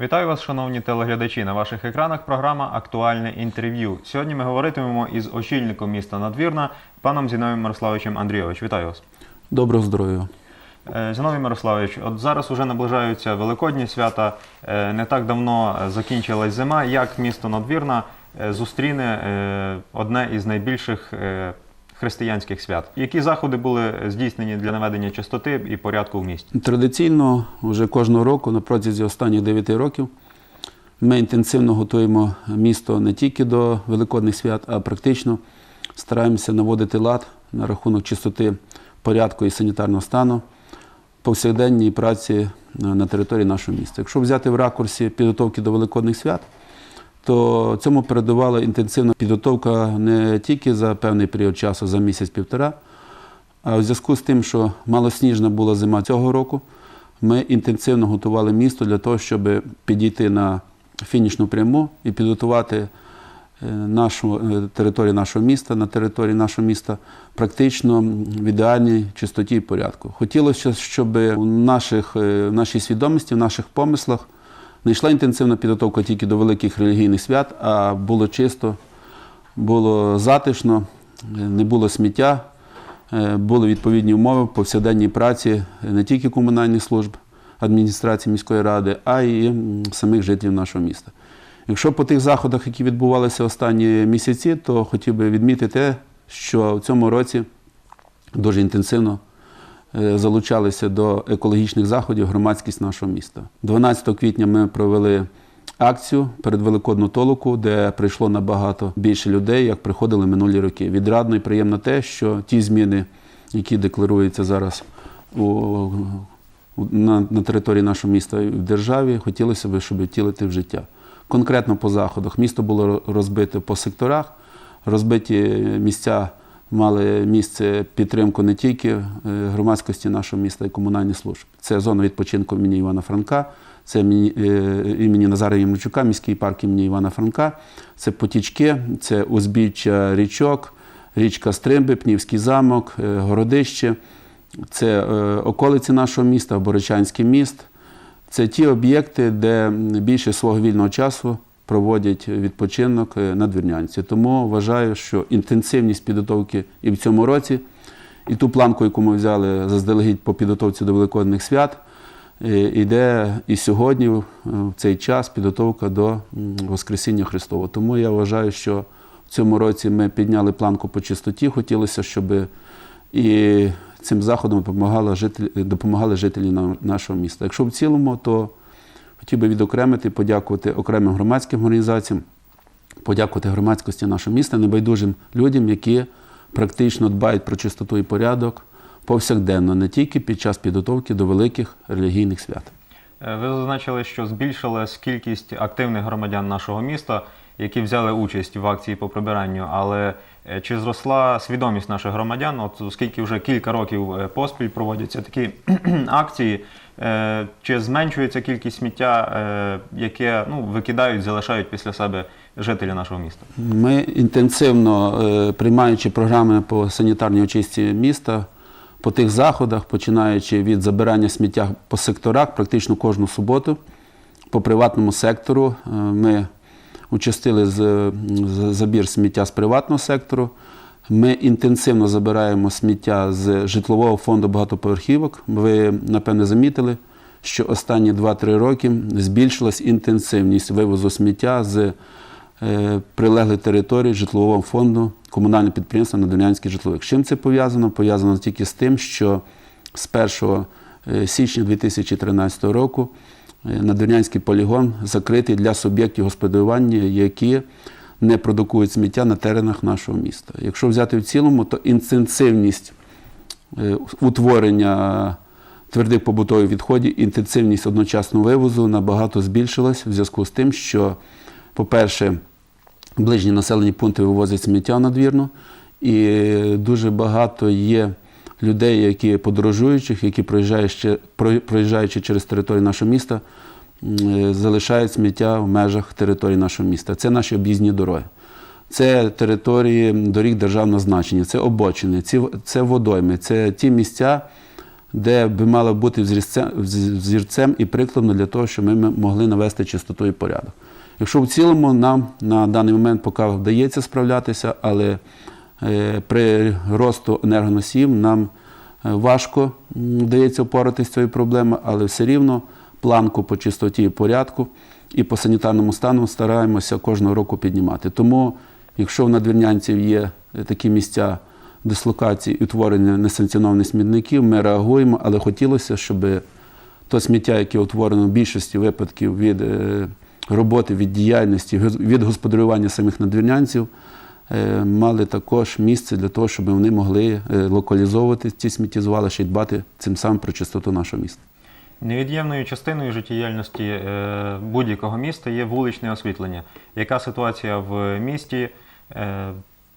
Вітаю вас, шановні телеглядачі. На ваших екранах програма Актуальне інтерв'ю. Сьогодні ми говоритимемо із очільником міста Надвірна, паном Зіновим Мирославовичем Андрійович. Вітаю вас. Доброго здоров'я. Е, Зіновій Мирославович, от зараз уже наближаються великодні свята. Е, Не так давно закінчилась зима. Як місто Надвірна е, зустріне одне із найбільших християнських свят? Які заходи були здійснені для наведення чистоти і порядку в місті? Традиційно, вже кожного року, на протязі останніх 9 років, ми інтенсивно готуємо місто не тільки до Великодних свят, а практично стараємося наводити лад на рахунок чистоти порядку і санітарного стану повсякденній праці на на території нашого міста. Якщо взяти в ракурсі підготовки до Великодних свят, то цьому передувала інтенсивна підготовка не тільки за певний період часу, за місяць-півтора, а в зв'язку з тим, що малосніжна була зима цього року, ми інтенсивно готували місто для того, щоб підійти на фінішну пряму і підготувати е, нашу е, територію нашого міста, на території нашого міста практично в ідеальній чистоті і порядку. Хотілося, щоб у наших, е, в нашій свідомості, в наших помислах не йшла інтенсивна підготовка тільки до великих релігійних свят, а було чисто, було затишно, не було сміття, е, були відповідні умови в повсякденній праці не тільки комунальних служб адміністрації міської ради, а й самих жителів нашого міста. Якщо по тих заходах, які відбувалися останні місяці, то хотів би відмітити те, що в цьому році дуже інтенсивно залучалися до екологічних заходів громадськість нашого міста. 12 квітня ми провели акцію перед Великодну толоку, де прийшло набагато більше людей, як приходили минулі роки. Відрадно і приємно те, що ті зміни, які декларуються зараз у- на, на території нашого міста і в державі, хотілося б, щоб втілити в життя. Конкретно по заходах місто було розбите по секторах, розбиті місця мали місце підтримку не тільки е, громадськості нашого міста і комунальних служб. Це зона відпочинку імені Івана Франка, це імені, е, Назара Ємельчука, міський парк імені Івана Франка, це потічки, це узбіччя річок, річка Стримби, Пнівський замок, е, Городище, це околиці нашого міста, Борочанський міст. Це ті об'єкти, де більше свого вільного часу проводять відпочинок е, надвірнянці. Тому вважаю, що інтенсивність підготовки і в цьому році, і ту планку, яку ми взяли заздалегідь по підготовці до Великодних свят, е, іде і сьогодні, в в цей час, підготовка до Воскресіння Христового. Тому я вважаю, що в цьому році ми підняли планку по чистоті. Хотілося, щоб і цим заходом допомагали жителі, допомагали жителі нашого міста. Якщо в цілому, то хотів би відокремити, подякувати окремим громадським організаціям, подякувати громадськості нашого міста, небайдужим людям, які практично дбають про чистоту і порядок повсякденно, не тільки під час підготовки до великих релігійних свят. Е, Ви зазначили, що збільшилась кількість активних громадян нашого міста, які взяли участь в акції по прибиранню. Але е, чи зросла свідомість наших громадян? От оскільки вже кілька років е, поспіль проводяться такі акції, чи зменшується кількість сміття, е, яке ну, викидають, залишають після себе жителі нашого міста? Ми інтенсивно е, приймаючи програми по санітарній очистці міста, по тих заходах, починаючи від забирання сміття по секторах, практично кожну суботу, по приватному сектору е, ми участили забір сміття з приватного сектору. Ми інтенсивно забираємо сміття з житлового фонду багатоповерхівок. Ви, напевне, замітили, що останні 2-3 роки збільшилась інтенсивність вивозу сміття з е, прилеглих територій житлового фонду комунального підприємства Надвірнянський житловик. З чим це пов'язано? Пов'язано тільки з тим, що з 1 е, січня 2013 року е, Надвірнянський полігон закритий для суб'єктів господарювання, які не продукують сміття на теренах нашого міста. Якщо взяти в цілому, то інтенсивність е, утворення твердих побутових відходів, інтенсивність одночасного вивозу набагато збільшилась в зв'язку з тим, що, по-перше, ближні населені пункти вивозять сміття надвірно, і дуже багато є людей, які подорожуючих, які проїжджаючи, проїжджаючи через територію нашого міста, е, залишають сміття в межах території нашого міста. Це наші об'їзні дороги. Це території доріг державного значення, це обочини, це водойми, це ті місця, де би мало бути взірцем, і прикладом для того, щоб ми могли навести чистоту і порядок. Якщо в цілому нам на даний момент поки вдається справлятися, але е, при росту енергоносіїв нам е, важко вдається впоратися з цією проблемою, але все рівно планку по чистоті і порядку і по санітарному стану стараємося кожного року піднімати. Тому, якщо в надвірнянців є е, такі місця дислокації і утворення несанкціонованих смітників, ми реагуємо, але хотілося, щоб то сміття, яке утворено в більшості випадків від е, роботи, від діяльності, від господарювання самих надвірнянців, е, мали також місце для того, щоб вони могли локалізовувати ці сміттєзвалища і дбати цим самим про чистоту нашого міста. Невід'ємною частиною життєдіяльності е, будь-якого міста є вуличне освітлення. Яка ситуація в місті? Е,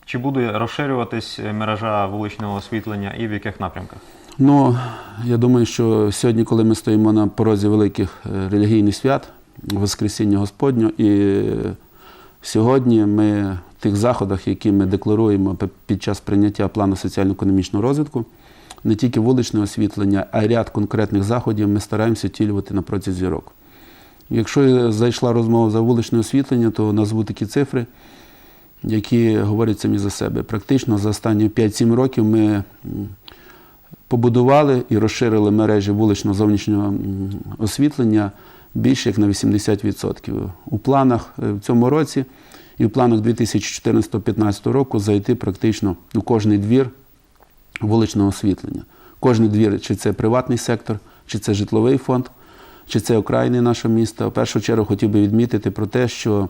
Чи буде розширюватись мережа вуличного освітлення і в яких напрямках? Ну, я думаю, що сьогодні, коли ми стоїмо на порозі великих е, релігійних свят, Воскресіння Господнього, і сьогодні ми в тих заходах, які ми декларуємо під час прийняття плану соціально-економічного розвитку, не тільки вуличне освітлення, а й ряд конкретних заходів ми стараємося втілювати на протязі року. Якщо зайшла розмова за вуличне освітлення, то назву такі цифри, які говорять самі за себе. Практично за останні 5-7 років ми побудували і розширили мережі вуличного зовнішнього освітлення більше як на 80%. У планах е, в цьому році і в планах 2014-2015 року зайти практично у кожний двір вуличного освітлення. Кожний двір, чи це приватний сектор, чи це житловий фонд, чи це окраїни нашого міста. В першу чергу хотів би відмітити про те, що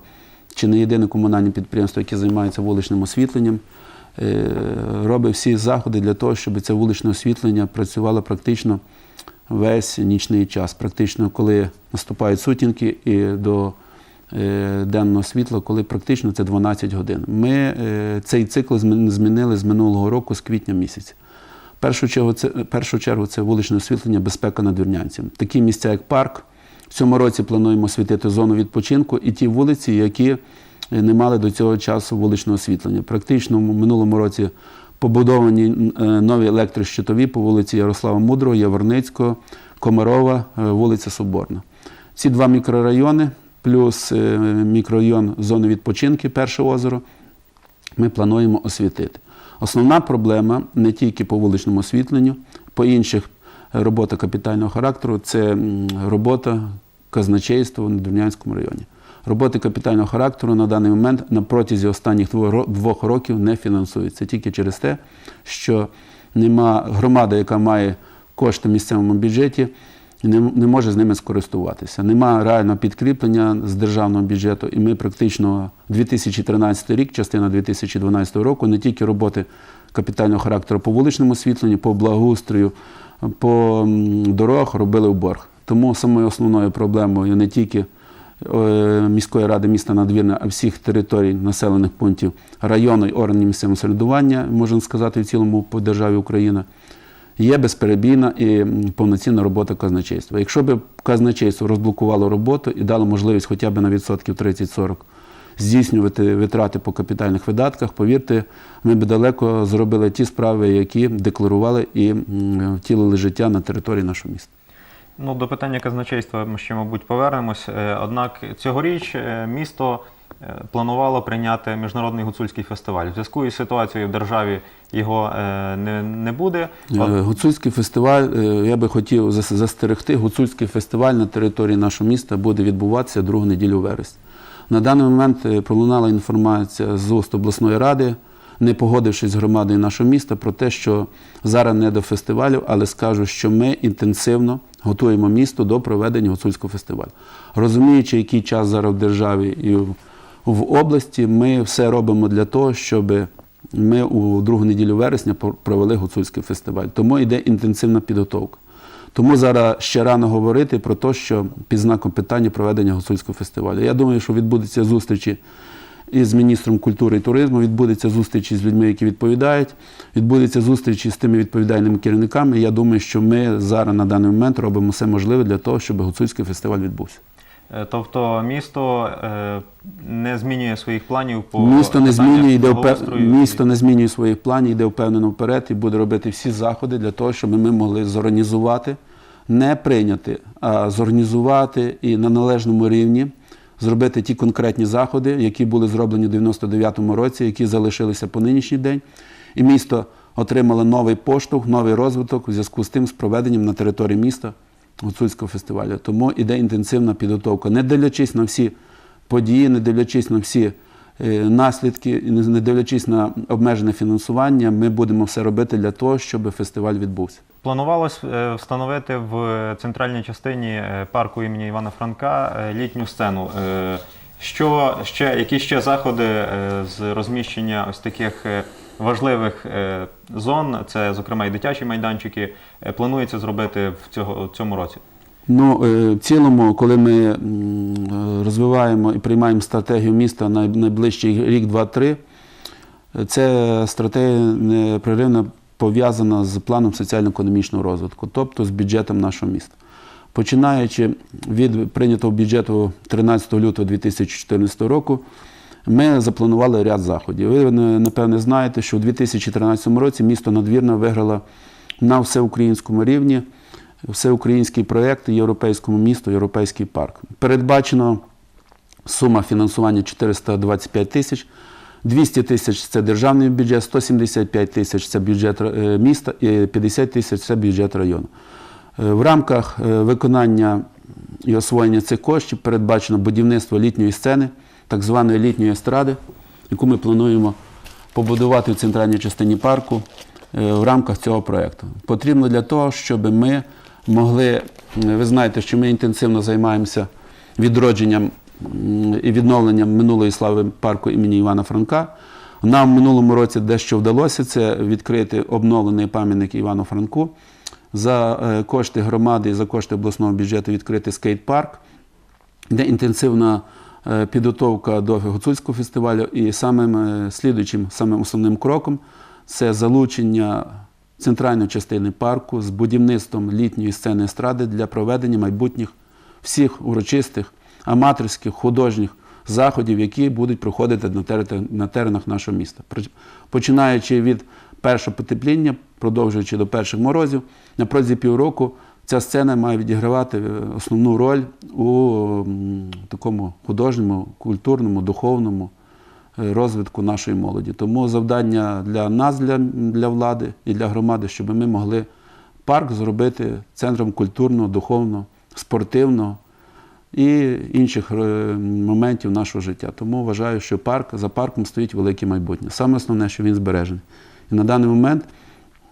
чи не єдине комунальне підприємство, яке займається вуличним освітленням, е, робить всі заходи для того, щоб це вуличне освітлення працювало практично весь нічний час. Практично, коли наступають сутінки і до денного світла, коли практично це 12 годин. Ми е, цей цикл змінили з минулого року, з квітня місяця. Першу чергу це, першу чергу це вуличне освітлення, безпека надвірнянцям. Такі місця, як парк. В цьому році плануємо освітити зону відпочинку і ті вулиці, які е, не мали до цього часу вуличного освітлення. Практично в минулому році побудовані е, нові електрощитові по вулиці Ярослава Мудрого, Яворницького, Комарова, е, вулиця Соборна. Ці два мікрорайони, плюс е, мікрорайон зони відпочинки, перше озеро, ми плануємо освітити. Основна проблема не тільки по вуличному освітленню, по інших е, робота капітального характеру це робота казначейства в Надвірнянському районі. Роботи капітального характеру на даний момент на протязі останніх двох років не фінансуються тільки через те, що нема громада, яка має кошти в місцевому бюджеті, не, не може з ними скористуватися. Нема реального підкріплення з державного бюджету, і ми практично 2013 рік, частина 2012 року, не тільки роботи капітального характеру по вуличному освітленню, по благоустрою, по дорогах робили в борг. Тому самою основною проблемою не тільки е, міської ради міста Надвірна, а всіх територій населених пунктів району і органів місцевого самоврядування, можна сказати, в цілому по державі Україна, є безперебійна і повноцінна робота казначейства. Якщо б казначейство розблокувало роботу і дало можливість хоча б на відсотків 30-40 здійснювати витрати по капітальних видатках, повірте, ми б далеко зробили ті справи, які декларували і втілили життя на території нашого міста. Ну, до питання казначейства ми ще, мабуть, повернемось. Е, Однак цьогоріч е, місто планувало прийняти міжнародний гуцульський фестиваль. В зв'язку із ситуацією в державі його е, не, не буде. Е, Гуцульський фестиваль, е, я би хотів зас- застерегти, гуцульський фестиваль на території нашого міста буде відбуватися другу неділю вересня. На даний момент е, пролунала інформація з уст обласної ради, не погодившись з громадою нашого міста, про те, що зараз не до фестивалю, але скажу, що ми інтенсивно готуємо місто до проведення гуцульського фестивалю. Розуміючи, який час зараз в державі і в- в області, ми все робимо для того, щоб ми у другу неділю вересня провели гуцульський фестиваль. Тому йде інтенсивна підготовка. Тому зараз ще рано говорити про те, що під знаком питання проведення гуцульського фестивалю. Я думаю, що відбудеться зустрічі із міністром культури і туризму, відбудеться зустрічі з людьми, які відповідають, відбудеться зустрічі з тими відповідальними керівниками. Я думаю, що ми зараз на даний момент робимо все можливе для того, щоб гуцульський фестиваль відбувся. Е, Тобто місто е, не змінює своїх планів по Місто не змінює, йде впе... благоустрою? місто не змінює своїх планів, йде впевнено вперед і буде робити всі заходи для того, щоб ми могли зорганізувати, не прийняти, а зорганізувати і на належному рівні зробити ті конкретні заходи, які були зроблені в 99-му році, які залишилися по нинішній день. І місто отримало новий поштовх, новий розвиток у зв'язку з тим з проведенням на території міста гуцульського фестивалю. Тому іде інтенсивна підготовка, не дивлячись на всі події, не дивлячись на всі е, наслідки, не дивлячись на обмежене фінансування, ми будемо все робити для того, щоб фестиваль відбувся. Планувалось е, встановити в центральній частині е, парку імені Івана Франка літню сцену. Що ще, які ще заходи з розміщення ось таких важливих е, зон, це, зокрема, і дитячі майданчики, е, планується зробити в в цьому році? Ну, е, в цілому, коли ми розвиваємо і приймаємо стратегію міста на найближчий рік, два-три, це стратегія непреривно пов'язана з планом соціально-економічного розвитку, тобто з бюджетом нашого міста. Починаючи від прийнятого бюджету 13 лютого 2014 року, ми запланували ряд заходів. Ви е, напевне знаєте, що у 2013 році місто надвірно виграло на всеукраїнському рівні всеукраїнський проєкт Європейському місту, Європейський парк. Передбачено сума фінансування 425 тисяч. 200 тисяч це державний бюджет, 175 тисяч це бюджет е, міста і 50 тисяч це бюджет району. Е, В рамках виконання і освоєння цих коштів передбачено будівництво літньої сцени, так званої літньої естради, яку ми плануємо побудувати в центральній частині парку е, в рамках цього проєкту. Потрібно для того, щоб ми могли, ви знаєте, що ми інтенсивно займаємося відродженням і відновленням минулої слави парку імені Івана Франка. Нам в минулому році дещо вдалося це відкрити обновлений пам'ятник Івану Франку. За е, кошти громади і за кошти обласного бюджету відкрити скейт-парк, де інтенсивна е, підготовка до гуцульського фестивалю. І самим е, слідуючим, самим основним кроком це залучення центральної частини парку з будівництвом літньої сцени естради для проведення майбутніх всіх урочистих, аматорських, художніх заходів, які будуть проходити на, теренах нашого міста. Починаючи від першого потепління, продовжуючи до перших морозів, на протязі півроку ця сцена має відігравати е, основну роль у такому художньому, культурному, духовному е, розвитку нашої молоді. Тому завдання для нас, для, для влади і для громади, щоб ми могли парк зробити центром культурного, духовного, спортивного і інших е, моментів нашого життя. Тому вважаю, що парк за парком стоїть велике майбутнє. Саме основне, що він збережений. І на даний момент,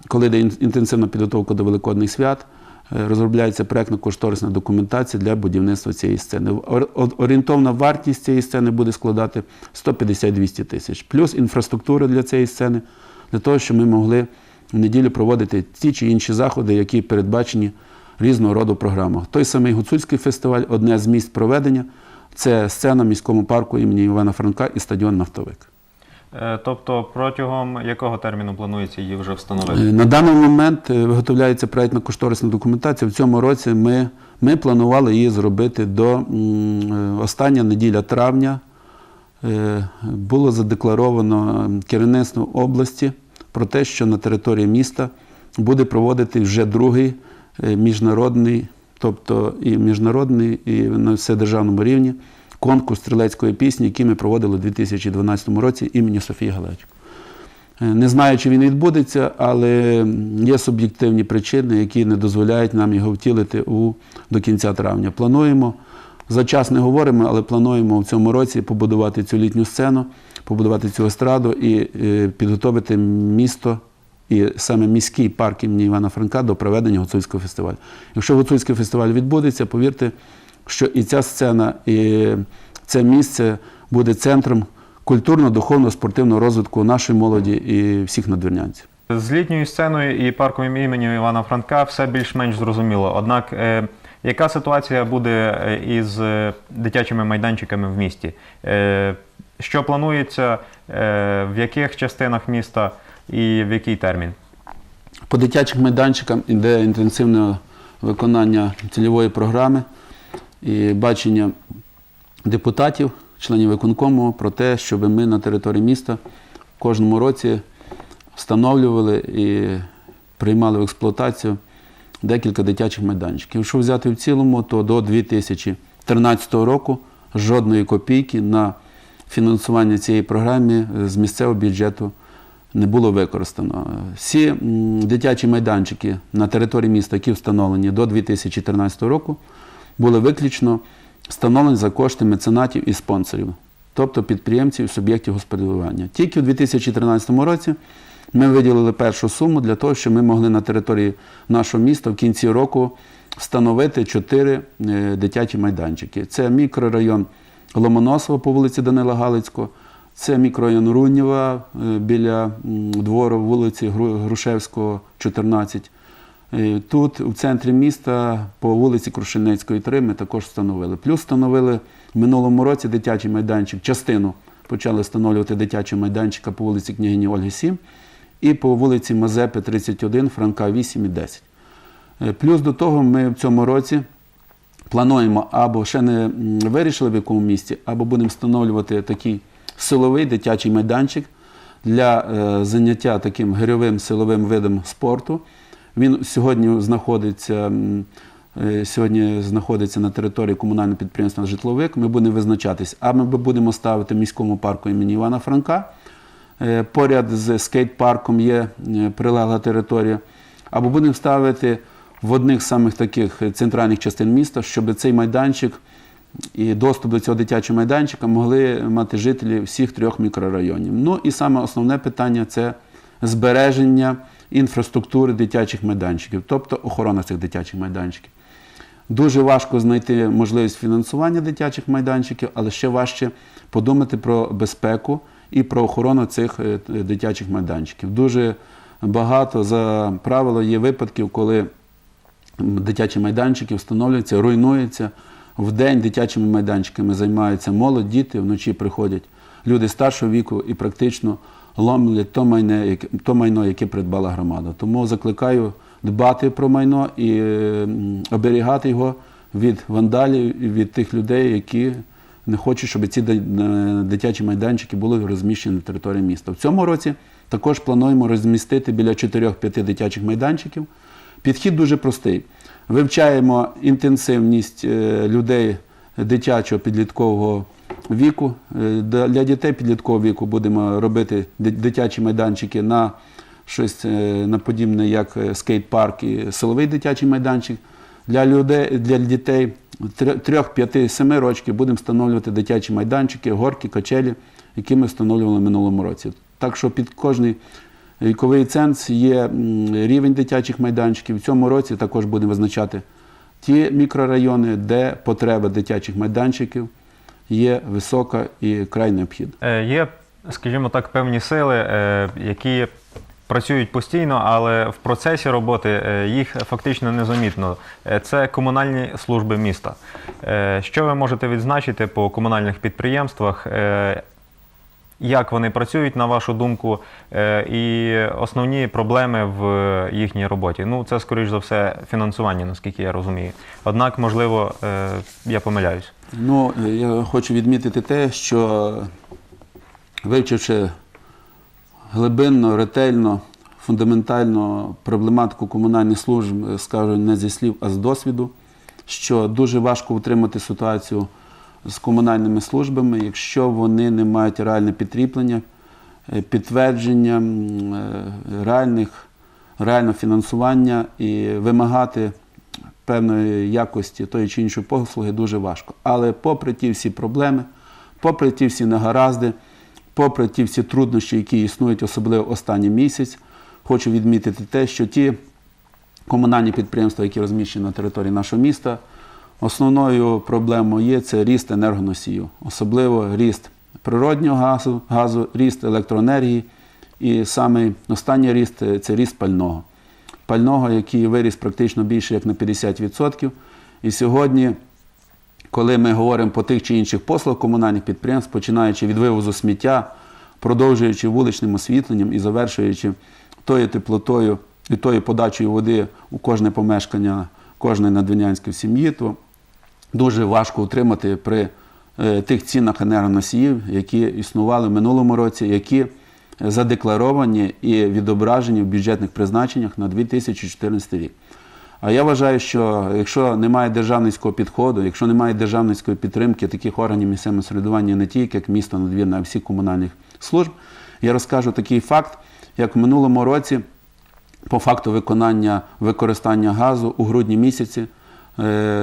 коли йде інтенсивна підготовка до Великодних свят, розробляється проєктно-кошторисна документація для будівництва цієї сцени. Ор- ор- Орієнтовна вартість цієї сцени буде складати 150-200 тисяч, плюс інфраструктура для цієї сцени, для того, щоб ми могли в неділю проводити ті чи інші заходи, які передбачені різного роду програмах. Той самий Гуцульський фестиваль, одне з місць проведення це сцена міському парку імені Івана Франка і стадіон Нафтовик. Е, Тобто протягом якого терміну планується її вже Е, встановити? На даний момент е, виготовляється проєктно-кошторисна документація. В цьому році ми, ми планували її зробити до е, остання неділя травня. Е, Було задекларовано керівництво області про те, що на території міста буде проводити вже другий е, міжнародний, тобто і міжнародний, і на вседержавному рівні конкурс стрілецької пісні, який ми проводили у 2012 році імені Софії Галечко. Е, Не знаю, чи він відбудеться, але є суб'єктивні причини, які не дозволяють нам його втілити у, до кінця травня. Плануємо, за час не говоримо, але плануємо в цьому році побудувати цю літню сцену, побудувати цю естраду і е, підготовити місто і саме міський парк імені Івана Франка до проведення гуцульського фестивалю. Якщо гуцульський фестиваль відбудеться, повірте, що і ця сцена, і це місце буде центром культурно-духовного спортивного розвитку нашої молоді і всіх надвірнянців. З літньою сценою і парком імені Івана Франка все більш-менш зрозуміло. Однак, е, яка ситуація буде е, із е, дитячими майданчиками в місті? Е, що планується, е, в яких частинах міста і в який термін? По дитячих майданчикам іде інтенсивне виконання цільової програми. І бачення депутатів, членів виконкому про те, щоб ми на території міста в кожному році встановлювали і приймали в експлуатацію декілька дитячих майданчиків. Якщо взяти в цілому, то до 2013 року жодної копійки на фінансування цієї програми з місцевого бюджету не було використано. Всі дитячі майданчики на території міста, які встановлені до 2013 року, були виключно встановлені за кошти меценатів і спонсорів, тобто підприємців і суб'єктів господарювання. Тільки у 2013 році ми виділили першу суму для того, щоб ми могли на території нашого міста в кінці року встановити чотири е, дитячі майданчики. Це мікрорайон Ломоносова по вулиці Данила Галицького, це мікрорайон Рунєва е, біля двору вулиці Грушевського, 14. Е, Тут, в центрі міста, по вулиці Крушельницької, 3, ми також встановили. Плюс встановили в минулому році дитячий майданчик, частину почали встановлювати дитячий майданчика по вулиці княгині Ольги 7 і по вулиці Мазепи 31, Франка 8 і 10. Е, Плюс до того ми в цьому році плануємо або ще не вирішили в якому місці, або будемо встановлювати такий силовий дитячий майданчик для е, заняття таким гирьовим силовим видом спорту. Він сьогодні знаходиться, е, сьогодні знаходиться на території комунального підприємства Житловик. Ми будемо визначатись, або ми будемо ставити в міському парку імені Івана Франка. Е, Поряд з скейт-парком є е, прилегла територія. Або будемо ставити в одних з самих таких центральних частин міста, щоб цей майданчик і доступ до цього дитячого майданчика могли мати жителі всіх трьох мікрорайонів. Ну і саме основне питання це збереження інфраструктури дитячих майданчиків, тобто охорона цих дитячих майданчиків. Дуже важко знайти можливість фінансування дитячих майданчиків, але ще важче подумати про безпеку і про охорону цих е, дитячих майданчиків. Дуже багато за правило є випадків, коли дитячі майданчики встановлюються, руйнуються. В день дитячими майданчиками займаються молодь, діти, вночі приходять люди старшого віку і практично ломлять то майно, яке- то майно, яке придбала громада. Тому закликаю дбати про майно і е, оберігати його від вандалів і від тих людей, які не хочуть, щоб ці е, дитячі майданчики були розміщені на території міста. В цьому році також плануємо розмістити біля 4-5 дитячих майданчиків. Підхід дуже простий. Вивчаємо інтенсивність е, людей дитячого підліткового віку. Е, Для дітей підліткового віку будемо робити дитячі майданчики на щось е, на подібне, як е, скейт-парк і силовий дитячий майданчик. Для людей, для дітей 3-5-7 років будемо встановлювати дитячі майданчики, горки, качелі, які ми встановлювали в минулому році. Так що під кожний віковий ценз є рівень дитячих майданчиків. В цьому році також будемо визначати ті мікрорайони, де потреба дитячих майданчиків є висока і край необхідна. Е, Є, скажімо так, певні сили, е, які працюють постійно, але в процесі роботи е, їх фактично незамітно. Це комунальні служби міста. Що ви можете відзначити по комунальних підприємствах? Як вони працюють, на вашу думку, е, і основні проблеми в їхній роботі? Ну, це, скоріш за все, фінансування, наскільки я розумію. Однак, можливо, е, я помиляюсь. Ну, я хочу відмітити те, що вивчивши глибинно, ретельно, фундаментально проблематику комунальних служб, скажу не зі слів, а з досвіду, що дуже важко утримати ситуацію з комунальними службами, якщо вони не мають реальне підкріплення, е, підтвердження е, реальних, реального фінансування і вимагати певної якості тої чи іншої послуги дуже важко. Але попри ті всі проблеми, попри ті всі негаразди, попри ті всі труднощі, які існують, особливо останній місяць, хочу відмітити те, що ті комунальні підприємства, які розміщені на території нашого міста, основною проблемою є це ріст енергоносію, особливо ріст природнього газу, газу ріст електроенергії. І саме останній ріст е, це ріст пального. Пального, який виріс практично більше як на 50%. І сьогодні, коли ми говоримо по тих чи інших послуг комунальних підприємств, починаючи від вивозу сміття, продовжуючи вуличним освітленням і завершуючи тою теплотою і тою подачею води у кожне помешкання кожної надвірнянської сім'ї, то дуже важко утримати при е, тих цінах енергоносіїв, які існували в минулому році, які задекларовані і відображені в бюджетних призначеннях на 2014 рік. А я вважаю, що якщо немає державницького підходу, якщо немає державницької підтримки таких органів місцевого самоврядування не тільки як місто надвірне, а всіх комунальних служб, я розкажу такий факт, як в минулому році, по факту виконання використання газу у грудні місяці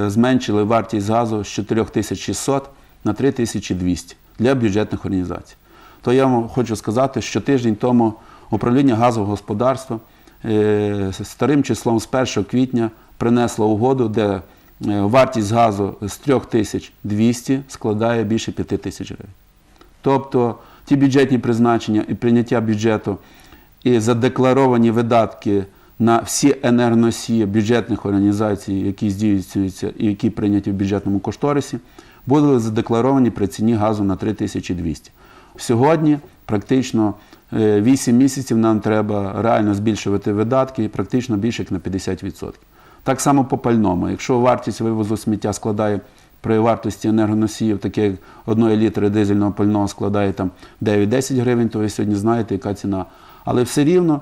зменшили вартість газу з 4600 на 3200 для бюджетних організацій. То я вам хочу сказати, що тиждень тому управління газового господарства е, старим числом з 1 квітня принесло угоду, де е, вартість газу з 3200 складає більше 5000 гривень. Тобто ті бюджетні призначення і прийняття бюджету і задекларовані видатки на всі енергоносії бюджетних організацій, які здійснюються і які прийняті в бюджетному кошторисі, були задекларовані при ціні газу на 3200. Сьогодні практично е, 8 місяців нам треба реально збільшувати видатки практично більше як на 50%. Так само по пальному. Якщо вартість вивозу сміття складає при вартості енергоносіїв, таке як 1 літри дизельного пального складає 9-10 гривень, то ви сьогодні знаєте, яка ціна. Але все рівно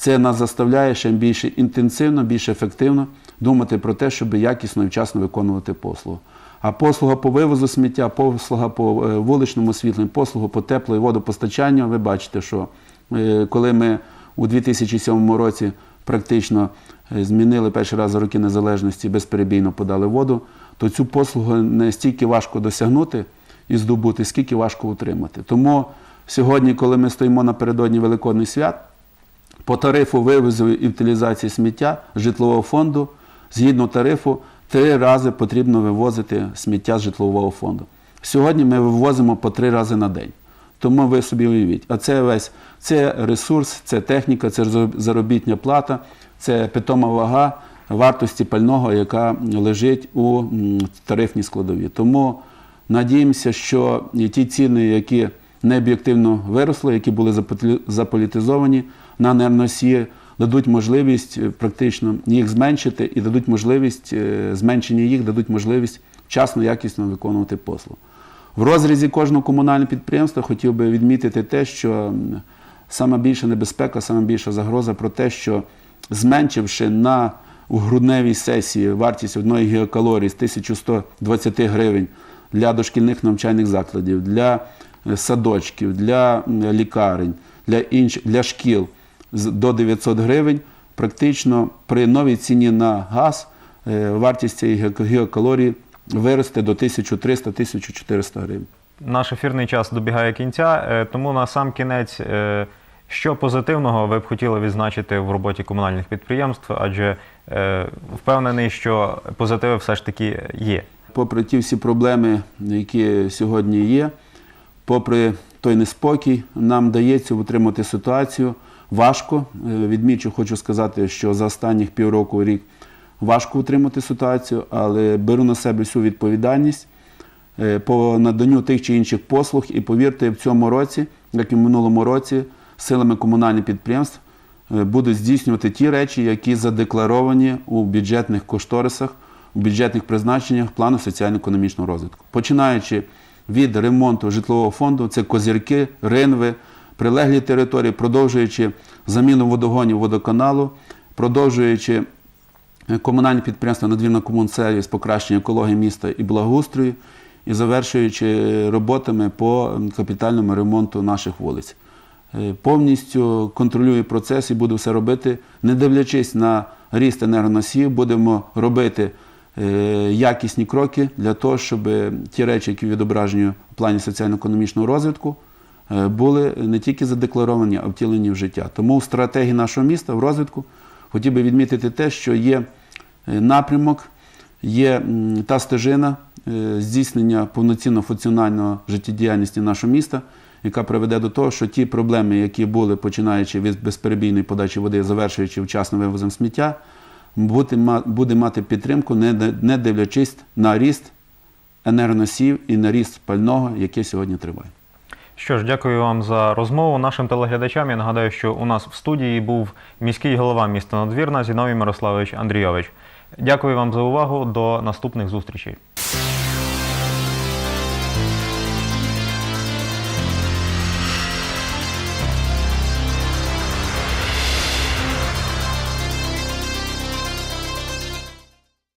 це нас заставляє ще більше інтенсивно, більш ефективно думати про те, щоб якісно і вчасно виконувати послугу. А послуга по вивозу сміття, послуга по е, вуличному освітленню, послуга по тепло і водопостачанню, ви бачите, що е, коли ми у 2007 році практично е, змінили перший раз за роки незалежності, безперебійно подали воду, то цю послугу не стільки важко досягнути і здобути, скільки важко утримати. Тому сьогодні, коли ми стоїмо напередодні Великодних свят, по тарифу вивозу і утилізації сміття житлового фонду, згідно тарифу, три рази потрібно вивозити сміття з житлового фонду. Сьогодні ми вивозимо по три рази на день. Тому ви собі уявіть. А це весь це ресурс, це техніка, це заробітня плата, це питома вага вартості пального, яка лежить у тарифній складові. Тому надіємося, що ті ціни, які необ'єктивно виросли, які були заполітизовані на енергоносії, дадуть можливість е, практично їх зменшити і дадуть можливість е, зменшення їх, дадуть можливість вчасно, якісно виконувати послугу. В розрізі кожного комунального підприємства хотів би відмітити те, що м, саме більша небезпека, саме більша загроза про те, що зменшивши на у грудневій сесії вартість одної гігакалорії з 1120 гривень для дошкільних навчальних закладів, для е, садочків, для лікарень, для, інш... для шкіл до 900 гривень, практично при новій ціні на газ е, вартість цієї гігакалорії виросте до 1300-1400 гривень. Наш ефірний час добігає кінця, е, тому на сам кінець, е, що позитивного ви б хотіли відзначити в роботі комунальних підприємств, адже впевнений, що позитиви все ж таки є. Попри ті всі проблеми, які сьогодні є, попри той неспокій, нам вдається утримати ситуацію. Важко. Е, Відмічу, хочу сказати, що за останніх півроку рік важко утримати ситуацію, але беру на себе всю відповідальність е, по наданню тих чи інших послуг. І повірте, в цьому році, як і в минулому році, силами комунальних підприємств е, будуть здійснювати ті речі, які задекларовані у бюджетних кошторисах, у бюджетних призначеннях плану соціально-економічного розвитку. Починаючи від ремонту житлового фонду, це козірки, ринви, прилеглі території, продовжуючи заміну водогонів водоканалу, продовжуючи е, комунальне підприємство Надвірна комунсервіс, покращення екології міста і благоустрою, і завершуючи роботами по капітальному ремонту наших вулиць. Е, Повністю контролюю процес і буду все робити, не дивлячись на ріст енергоносіїв, будемо робити е, якісні кроки для того, щоб ті речі, які відображені в плані соціально-економічного розвитку, були не тільки задекларовані, а втілені в життя. Тому в стратегії нашого міста в розвитку хотів би відмітити те, що є е, напрямок, є та стежина е, здійснення повноцінно функціональної життєдіяльності нашого міста, яка приведе до того, що ті проблеми, які були починаючи від безперебійної подачі води, завершуючи вчасним вивозом сміття, буде, мати підтримку, не, дивлячись на ріст енергоносіїв і на ріст пального, яке сьогодні триває. Що ж, дякую вам за розмову. Нашим телеглядачам я нагадаю, що у нас в студії був міський голова міста Надвірна Зіновій Мирославович Андрійович. Дякую вам за увагу. До наступних зустрічей.